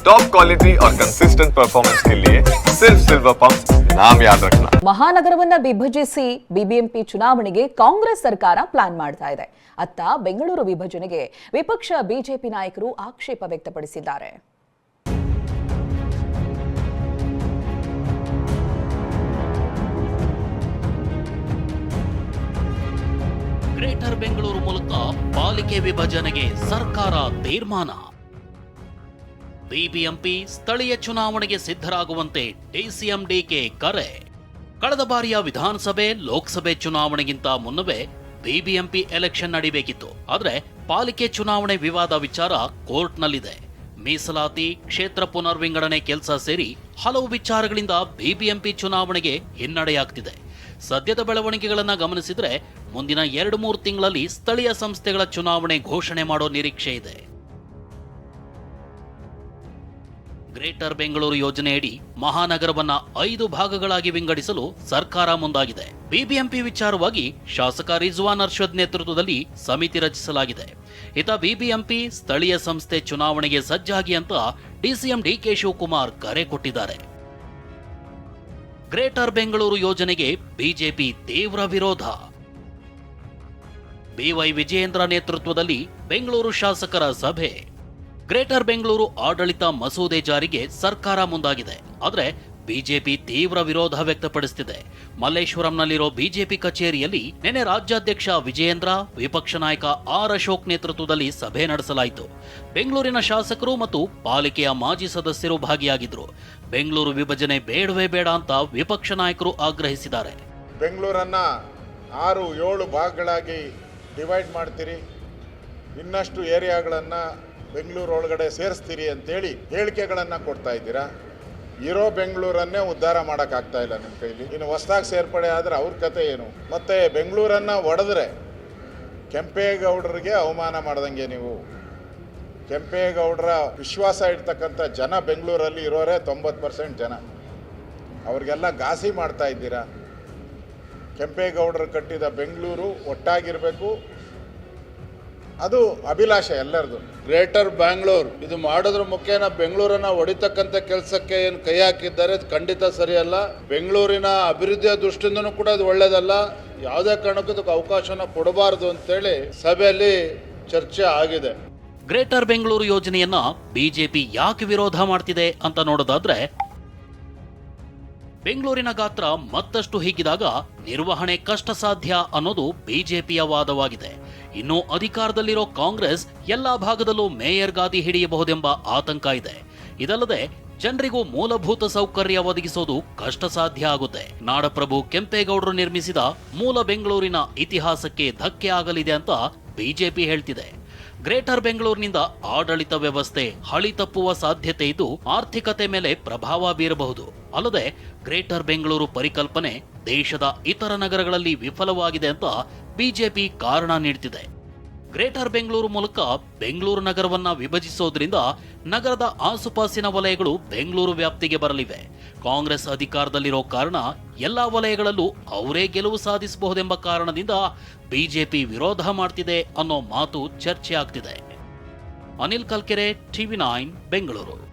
Top quality और consistent performance के लिए सिर्फ सिल्वर पंप नाम याद रखना ಮಹಾನಗರವನ್ನ ವಿಭಜಿಸಿ ಬಿಬಿಎಂಪಿ ಚುನಾವಣೆಗೆ ಕಾಂಗ್ರೆಸ್ ಸರ್ಕಾರ ಪ್ಲಾನ್ ಮಾಡ್ತಾ ಇದೆ ಅತ್ತ ಬೆಂಗಳೂರು ವಿಭಜನೆಗೆ ವಿಪಕ್ಷ ಬಿಜೆಪಿ ನಾಯಕರು ಆಕ್ಷೇಪ ವ್ಯಕ್ತಪಡಿಸಿದ್ದಾರೆ ಗ್ರೇಟರ್ ಬೆಂಗಳೂರು ಮೂಲಕ ಪಾಲಿಕೆ ವಿಭಜನೆಗೆ ಸರ್ಕಾರ ತೀರ್ಮಾನ ಬಿಬಿಎಂಪಿ ಸ್ಥಳೀಯ ಚುನಾವಣೆಗೆ ಸಿದ್ಧರಾಗುವಂತೆ ಡಿಸಿಎಂ ಡಿಕೆ ಕರೆ. ಕಳೆದ ಬಾರಿಯ ವಿಧಾನಸಭೆ, ಲೋಕಸಭೆ ಚುನಾವಣೆಗಿಂತ ಮುನ್ನವೇ ಬಿಬಿಎಂಪಿ ಎಲೆಕ್ಷನ್ ನಡಿಬೇಕಿತ್ತು. ಆದರೆ ಪಾಲಿಕೆ ಚುನಾವಣೆ ವಿವಾದ ವಿಚಾರ ಕೋರ್ಟ್ನಲ್ಲಿದೆ. ಮೀಸಲಾತಿ, ಕ್ಷೇತ್ರ ಪುನರ್ವಿಂಗಡಣೆ ಕೆಲಸ ಸೇರಿ ಹಲವು ವಿಚಾರಗಳಿಂದ ಬಿಬಿಎಂಪಿ ಚುನಾವಣೆಗೆ ಹಿನ್ನಡೆಯಾಗ್ತಿದೆ. ಸದ್ಯದ ಬೆಳವಣಿಗೆಗಳನ್ನು ಗಮನಿಸಿದರೆ ಮುಂದಿನ ಎರಡು ಮೂರು ತಿಂಗಳಲ್ಲಿ ಸ್ಥಳೀಯ ಸಂಸ್ಥೆಗಳ ಚುನಾವಣೆ ಘೋಷಣೆ ಮಾಡೋ ನಿರೀಕ್ಷೆ ಇದೆ. ಗ್ರೇಟರ್ ಬೆಂಗಳೂರು ಯೋಜನೆಯಡಿ ಮಹಾನಗರವನ್ನ ಐದು ಭಾಗಗಳಾಗಿ ವಿಂಗಡಿಸಲು ಸರ್ಕಾರ ಮುಂದಾಗಿದೆ. ಬಿಬಿಎಂಪಿ ವಿಚಾರವಾಗಿ ಶಾಸಕ ರಿಜ್ವಾನ್ ಅರ್ಷದ್ ನೇತೃತ್ವದಲ್ಲಿ ಸಮಿತಿ ರಚಿಸಲಾಗಿದೆ. ಇತ ಬಿಬಿಎಂಪಿ ಸ್ಥಳೀಯ ಸಂಸ್ಥೆ ಚುನಾವಣೆಗೆ ಸಜ್ಜಾಗಿ ಅಂತ ಡಿಸಿಎಂ ಡಿಕೆ ಶಿವಕುಮಾರ್ ಕರೆ ಕೊಟ್ಟಿದ್ದಾರೆ. ಗ್ರೇಟರ್ ಬೆಂಗಳೂರು ಯೋಜನೆಗೆ ಬಿಜೆಪಿ ತೀವ್ರ ವಿರೋಧ. ಬಿವೈ ವಿಜಯೇಂದ್ರ ನೇತೃತ್ವದಲ್ಲಿ ಬೆಂಗಳೂರು ಶಾಸಕರ ಸಭೆ. ಗ್ರೇಟರ್ ಬೆಂಗಳೂರು ಆಡಳಿತ ಮಸೂದೆ ಜಾರಿಗೆ ಸರ್ಕಾರ ಮುಂದಾಗಿದೆ. ಆದರೆ ಬಿಜೆಪಿ ತೀವ್ರ ವಿರೋಧ ವ್ಯಕ್ತಪಡಿಸುತ್ತಿದೆ ಮಲ್ಲೇಶ್ವರಂನಲ್ಲಿರೋ ಬಿಜೆಪಿ ಕಚೇರಿಯಲ್ಲಿ ನಿನ್ನೆ ರಾಜ್ಯಾಧ್ಯಕ್ಷ ವಿಜಯೇಂದ್ರ, ವಿಪಕ್ಷ ನಾಯಕ ಆರ್ ಅಶೋಕ್ ನೇತೃತ್ವದಲ್ಲಿ ಸಭೆ ನಡೆಸಲಾಯಿತು. ಬೆಂಗಳೂರಿನ ಶಾಸಕರು ಮತ್ತು ಪಾಲಿಕೆಯ ಮಾಜಿ ಸದಸ್ಯರು ಭಾಗಿಯಾಗಿದ್ದರು ಬೆಂಗಳೂರು ವಿಭಜನೆ ಬೇಡವೇ ಬೇಡ ಅಂತ ವಿಪಕ್ಷ ನಾಯಕರು ಆಗ್ರಹಿಸಿದ್ದಾರೆ. ಬೆಂಗಳೂರನ್ನ ಆರು ಏಳು ಭಾಗಗಳಾಗಿ ಡಿವೈಡ್ ಮಾಡ್ತೀರಿ. ಇನ್ನಷ್ಟು ಏರಿಯಾಗಳನ್ನು ಬೆಂಗಳೂರು ಒಳಗಡೆ ಸೇರಿಸ್ತೀರಿ ಅಂತೇಳಿ ಹೇಳಿಕೆಗಳನ್ನು ಕೊಡ್ತಾ ಇದ್ದೀರಾ? ಇರೋ ಬೆಂಗಳೂರನ್ನೇ ಉದ್ಧಾರ ಮಾಡೋಕ್ಕಾಗ್ತಾ ಇಲ್ಲ ನಿಮ್ಮ ಕೈಲಿ. ಇನ್ನು ಹೊಸ್ದಾಗಿ ಸೇರ್ಪಡೆ ಆದರೆ ಅವ್ರ ಕತೆ ಏನು? ಮತ್ತು ಬೆಂಗಳೂರನ್ನು ಒಡೆದ್ರೆ ಕೆಂಪೇಗೌಡರಿಗೆ ಅವಮಾನ ಮಾಡ್ದಂಗೆ ನೀವು. ಕೆಂಪೇಗೌಡರ ವಿಶ್ವಾಸ ಇಡ್ತಕ್ಕಂಥ ಜನ ಬೆಂಗಳೂರಲ್ಲಿ ಇರೋರೇ ತೊಂಬತ್ತು ಪರ್ಸೆಂಟ್ ಜನ. ಅವ್ರಿಗೆಲ್ಲ ಘಾಸಿ ಮಾಡ್ತಾ ಇದ್ದೀರಾ? ಕೆಂಪೇಗೌಡರು ಕಟ್ಟಿದ ಬೆಂಗಳೂರು ಒಟ್ಟಾಗಿರಬೇಕು ಅದು ಅಭಿಲಾಷೆ ಎಲ್ಲರದು. ಗ್ರೇಟರ್ ಬ್ಯಾಂಗ್ಳೂರ್ ಇದು ಮಾಡೋದ್ರ ಮುಖೇನ ಬೆಂಗಳೂರನ್ನ ಹೊಡಿತಕ್ಕಂಥ ಕೆಲಸಕ್ಕೆ ಏನು ಕೈ ಹಾಕಿದ್ದಾರೆ ಅದು ಖಂಡಿತ ಸರಿಯಲ್ಲ. ಬೆಂಗಳೂರಿನ ಅಭಿವೃದ್ಧಿಯ ದೃಷ್ಟಿಯಿಂದನೂ ಕೂಡ ಅದು ಒಳ್ಳೇದಲ್ಲ. ಯಾವುದೇ ಕಾರಣಕ್ಕೂ ಇದಕ್ಕೆ ಅವಕಾಶನ ಕೊಡಬಾರದು ಅಂತೇಳಿ ಸಭೆಯಲ್ಲಿ ಚರ್ಚೆ ಆಗಿದೆ. ಗ್ರೇಟರ್ ಬೆಂಗಳೂರು ಯೋಜನೆಯನ್ನ ಬಿಜೆಪಿ ಯಾಕೆ ವಿರೋಧ ಮಾಡ್ತಿದೆ ಅಂತ ನೋಡೋದಾದ್ರೆ ಬೆಂಗಳೂರಿನ ಗಾತ್ರ ಮತ್ತಷ್ಟು ಹಿಗ್ಗಿದಾಗ ನಿರ್ವಹಣೆ ಕಷ್ಟ ಸಾಧ್ಯ ಅನ್ನೋದು ಬಿಜೆಪಿಯ ವಾದವಾಗಿದೆ. ಇನ್ನು ಅಧಿಕಾರದಲ್ಲಿರೋ ಕಾಂಗ್ರೆಸ್ ಎಲ್ಲಾ ಭಾಗದಲ್ಲೂ ಮೇಯರ್ ಗಾದಿ ಹಿಡಿಯಬಹುದೆಂಬ ಆತಂಕ ಇದೆ. ಇದಲ್ಲದೆ, ಜನರಿಗೂ ಮೂಲಭೂತ ಸೌಕರ್ಯ ಒದಗಿಸೋದು ಕಷ್ಟ ಸಾಧ್ಯ ಆಗುತ್ತೆ. ನಾಡಪ್ರಭು ಕೆಂಪೇಗೌಡರು ನಿರ್ಮಿಸಿದ ಮೂಲ ಬೆಂಗಳೂರಿನ ಇತಿಹಾಸಕ್ಕೆ ಧಕ್ಕೆ ಆಗಲಿದೆ ಅಂತ ಬಿಜೆಪಿ ಹೇಳ್ತಿದೆ. ಗ್ರೇಟರ್ ಬೆಂಗಳೂರಿನಿಂದ ಆಡಳಿತ ವ್ಯವಸ್ಥೆ ಹಳಿ ತಪ್ಪುವ ಸಾಧ್ಯತೆ ಇದ್ದು ಆರ್ಥಿಕತೆ ಮೇಲೆ ಪ್ರಭಾವ ಬೀರಬಹುದು. ಅಲ್ಲದೆ ಗ್ರೇಟರ್ ಬೆಂಗಳೂರು ಪರಿಕಲ್ಪನೆ ದೇಶದ ಇತರ ನಗರಗಳಲ್ಲಿ ವಿಫಲವಾಗಿದೆ ಅಂತ ಬಿಜೆಪಿ ಕಾರಣ ನೀಡ್ತಿದೆ. ಗ್ರೇಟರ್ ಬೆಂಗಳೂರು ಮೂಲಕ ಬೆಂಗಳೂರು ನಗರವನ್ನ ವಿಭಜಿಸೋದ್ರಿಂದ ನಗರದ ಆಸುಪಾಸಿನ ವಲಯಗಳು ಬೆಂಗಳೂರು ವ್ಯಾಪ್ತಿಗೆ ಬರಲಿವೆ. ಕಾಂಗ್ರೆಸ್ ಅಧಿಕಾರದಲ್ಲಿರೋ ಕಾರಣ ಎಲ್ಲಾ ವಲಯಗಳಲ್ಲೂ ಅವರೇ ಗೆಲುವು ಸಾಧಿಸಬಹುದೆಂಬ ಕಾರಣದಿಂದ ಬಿಜೆಪಿ ವಿರೋಧ ಮಾಡ್ತಿದೆ ಅನ್ನೋ ಮಾತು ಚರ್ಚೆ ಆಗ್ತಿದೆ. Anil Kalkere, TV nine, Bengaluru.